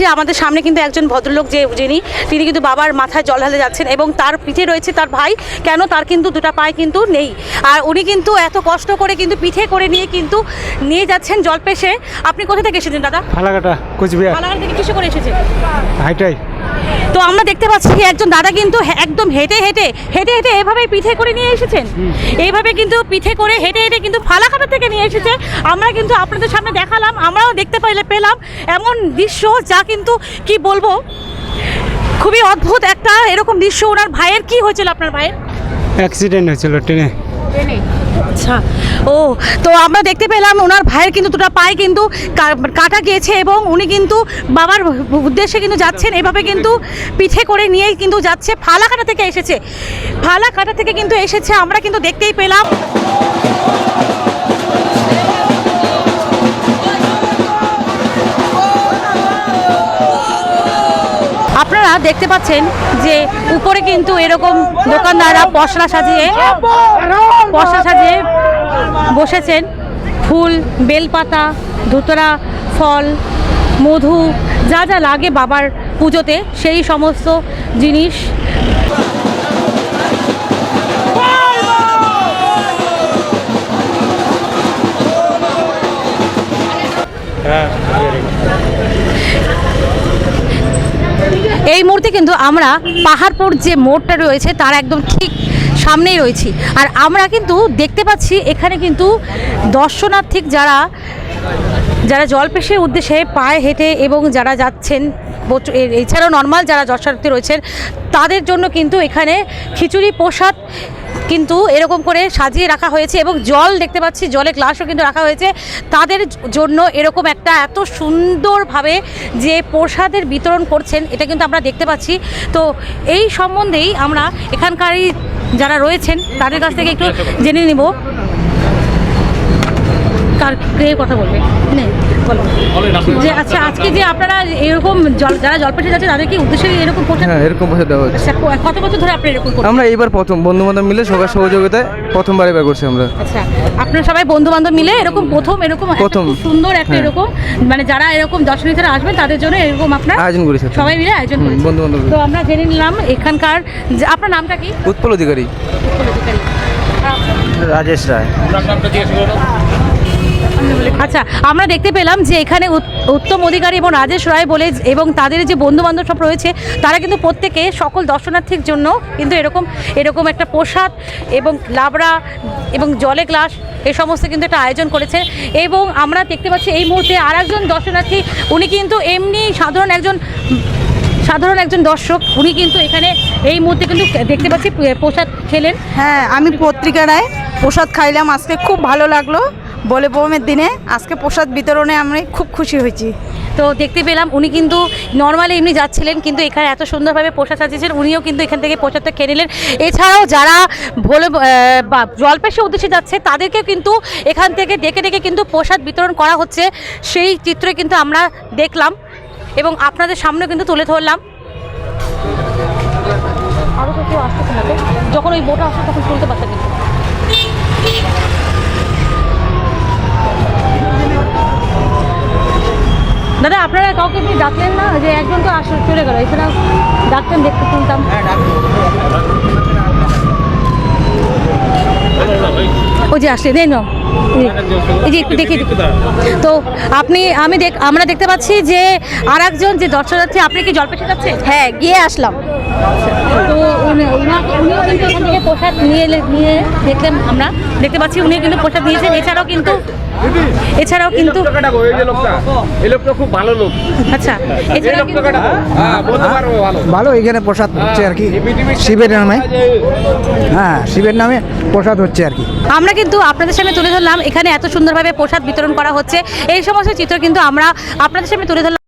পাচ্ছি আমাদের সামনে কিন্তু একজন ভদ্রলোক যে যিনি তিনি কিন্তু বাবার মাথায় জল ঢালে যাচ্ছেন এবং তার পিঠে রয়েছে তার ভাই কেন তার কিন্তু দুটা পায়ে কিন্তু নেই। আর উনি কিন্তু এত কষ্ট করে কিন্তু পিঠে করে নিয়ে কিন্তু নিয়ে যাচ্ছেন জল পেশে আপনি কোথা থেকে এসেছেন দাদা? ফালাকাটা কোচবিহার। পালাগান থেকে কিসে করে এসেছেন? হাইটাই। আমরা দেখতে পাচ্ছি একজন দাদা কিন্তু একদম হেঁটে হেঁটে হেঁটে হেঁটে এভাবে পিঠে করে নিয়ে এসেছেন। এইভাবে কিন্তু পিঠে করে হেঁটে হেঁটে কিন্তু ফালাকাটা থেকে নিয়ে এসেছে। আমরা কিন্তু আপনাদের সামনে দেখালাম আমরাও দেখতে পাইলে পেলাম এমন দৃশ্য যা কিন্তু কি বলব? খুবই অদ্ভুত একটা এরকম দৃশ্য। ওনার ভাইয়ের কি হয়েছিল আপনার ভাইয়ের? অ্যাক্সিডেন্ট হয়েছিল ট্রেনে। আচ্ছা। ও, তো আমরা দেখতে পেলাম ওনার ভাইয়ের কিন্তু দুটা পায়ে কিন্তু কাটা গিয়েছে এবং উনি কিন্তু বাবার উদ্দেশ্যে কিন্তু যাচ্ছেন। এভাবে কিন্তু পিঠে করে নিয়ে কিন্তু যাচ্ছে। ফালাকাটা থেকে এসেছে। ফালাকাটা থেকে কিন্তু এসেছে। আমরা কিন্তু দেখতেই পেলাম। আপনারা দেখতে পাচ্ছেন যে উপরে কিন্তু এরকম দোকানদাররা পশলা সাজিয়ে পশলা সাজিয়ে বসেছেন। ফুল, বেলপাতা, ধুতরা, ফল, মধু, যা যা লাগে বাবার পুজোতে, সেই সমস্ত জিনিস। এই মুহূর্তে কিন্তু আমরা পাহাড়পুর যে মোড়টা রয়েছে, তার একদম ঠিক সামনেই রয়েছি। আর আমরা কিন্তু দেখতে পাচ্ছি এখানে কিন্তু দর্শনার্থী যারা যারা জলপেশের উদ্দেশ্যে পায়ে হেঁটে এবং যারা যাচ্ছেন এছাড়াও নর্মাল যারা দর্শনার্থী রয়েছেন, তাদের জন্য কিন্তু এখানে খিচুড়ি প্রসাদ কিন্তু এরকম করে সাজিয়ে রাখা হয়েছে এবং জল দেখতে পাচ্ছি জলে গ্লাসও কিন্তু রাখা হয়েছে। তাদের জন্য এরকম একটা এত সুন্দরভাবে যে প্রসাদের বিতরণ করছেন, এটা কিন্তু আমরা দেখতে পাচ্ছি। তো এই সম্বন্ধেই আমরা এখানকারই যারা রয়েছেন, তাদের কাছ থেকে একটু জেনে নিব। কার কথা বলবে? নে বলো। যে আচ্ছা আজকে যে আপনারা এরকম জল যারা জলপেটে যাচ্ছে তাদেরকে উদ্দেশ্যে এরকম পোশাক হ্যাঁ এরকম পয়সা দেওয়া হচ্ছে। আচ্ছা কত বছর ধরে আপনারা এরকম করছেন? আমরা এইবার প্রথম বন্ধু বান্ধব মিলে সবার সহযোগিতায় প্রথমবার এবার করছি আমরা। আচ্ছা আপনারা সবাই বন্ধু বান্ধব মিলে এরকম প্রথম এরকম প্রথম। সুন্দর একটা হ্যাঁ। এরকম মানে যারা এরকম দর্শনার্থীরা আসবেন তাদের জন্য এরকম আপনার আয়োজন করেছি সবাই মিলে আয়োজন হুম, করেছেন। বন্ধু-বান্ধব। তো আমরা জেনে নিলাম এখানকার যে আপনার নামটা কি? উৎপল অধিকারী। রাজেশ রায়। আচ্ছা আমরা দেখতে পেলাম যে এখানে উত- উত্তম অধিকারী এবং রাজেশ রায় বলে এবং তাদের যে বন্ধু বান্ধব সব রয়েছে, তারা কিন্তু প্রত্যেকে সকল দর্শনার্থীর জন্য কিন্তু এরকম এরকম একটা প্রসাদ এবং লাবড়া এবং জলে গ্লাস এই সমস্ত কিন্তু একটা আয়োজন করেছে। এবং আমরা দেখতে পাচ্ছি এই মুহূর্তে আর একজন দর্শনার্থী, উনি কিন্তু এমনি সাধারণ একজন সাধারণ একজন দর্শক, উনি কিন্তু এখানে এই মুহূর্তে কিন্তু দেখতে পাচ্ছি প্রসাদ খেলেন। হ্যাঁ আমি পত্রিকারায় প্রসাদ খাইলাম, আজকে খুব ভালো লাগল। বলে বোমের দিনে আজকে প্রসাদ বিতরণে আমি খুব খুশি হয়েছি। তো দেখতে পেলাম উনি কিন্তু নর্মালি এমনি যাচ্ছিলেন, কিন্তু এখানে এত সুন্দরভাবে পোশাক সাজিয়েছেন, উনিও কিন্তু এখান থেকে পোশাকটা খেয়ে নিলেন। এছাড়াও যারা ভোলে জলপেশে উদ্দেশ্যে যাচ্ছে, তাদেরকেও কিন্তু এখান থেকে ডেকে ডেকে কিন্তু প্রসাদ বিতরণ করা হচ্ছে। সেই চিত্রে কিন্তু আমরা দেখলাম এবং আপনাদের সামনেও কিন্তু তুলে ধরলাম। আরও কেউ আসতেছে না যখন ওই বোটা আসছে, তখন তুলতে পারতেন কিন্তু ডাকলেন না যে একজন তো আসলে চলে গেল এছাড়া ডাকতেন দেখতে শুনতাম। ও যে আসলে দেন না এই যে একটু দেখি তো আপনি আমি দেখ আমরা দেখতে পাচ্ছি যে আর একজন যে যাচ্ছে আপনি কি জলপেশে যাচ্ছে হ্যাঁ গিয়ে আসলাম। তো উনিও কিন্তু এখান থেকে পোশাক নিয়ে নিয়ে দেখলাম আমরা। দেখতে পাচ্ছি উনি কিন্তু পোশাক নিয়েছেন। এছাড়াও কিন্তু এছাড়াও কিন্তু এই লোকটা খুব ভালো লোক। আচ্ছা এছাড়াও কিন্তু হ্যাঁ পারব ভালো। ভালো এখানে প্রসাদ হচ্ছে আর কি। শিবের নামে। হ্যাঁ শিবের নামে প্রসাদ হচ্ছে আর কি। আমরা কিন্তু আপনাদের সামনে তুলে ধরলাম। এখানে এত সুন্দরভাবে প্রসাদ বিতরণ করা হচ্ছে। এই সমস্ত চিত্র কিন্তু আমরা আপনাদের সামনে তুলে ধরলাম।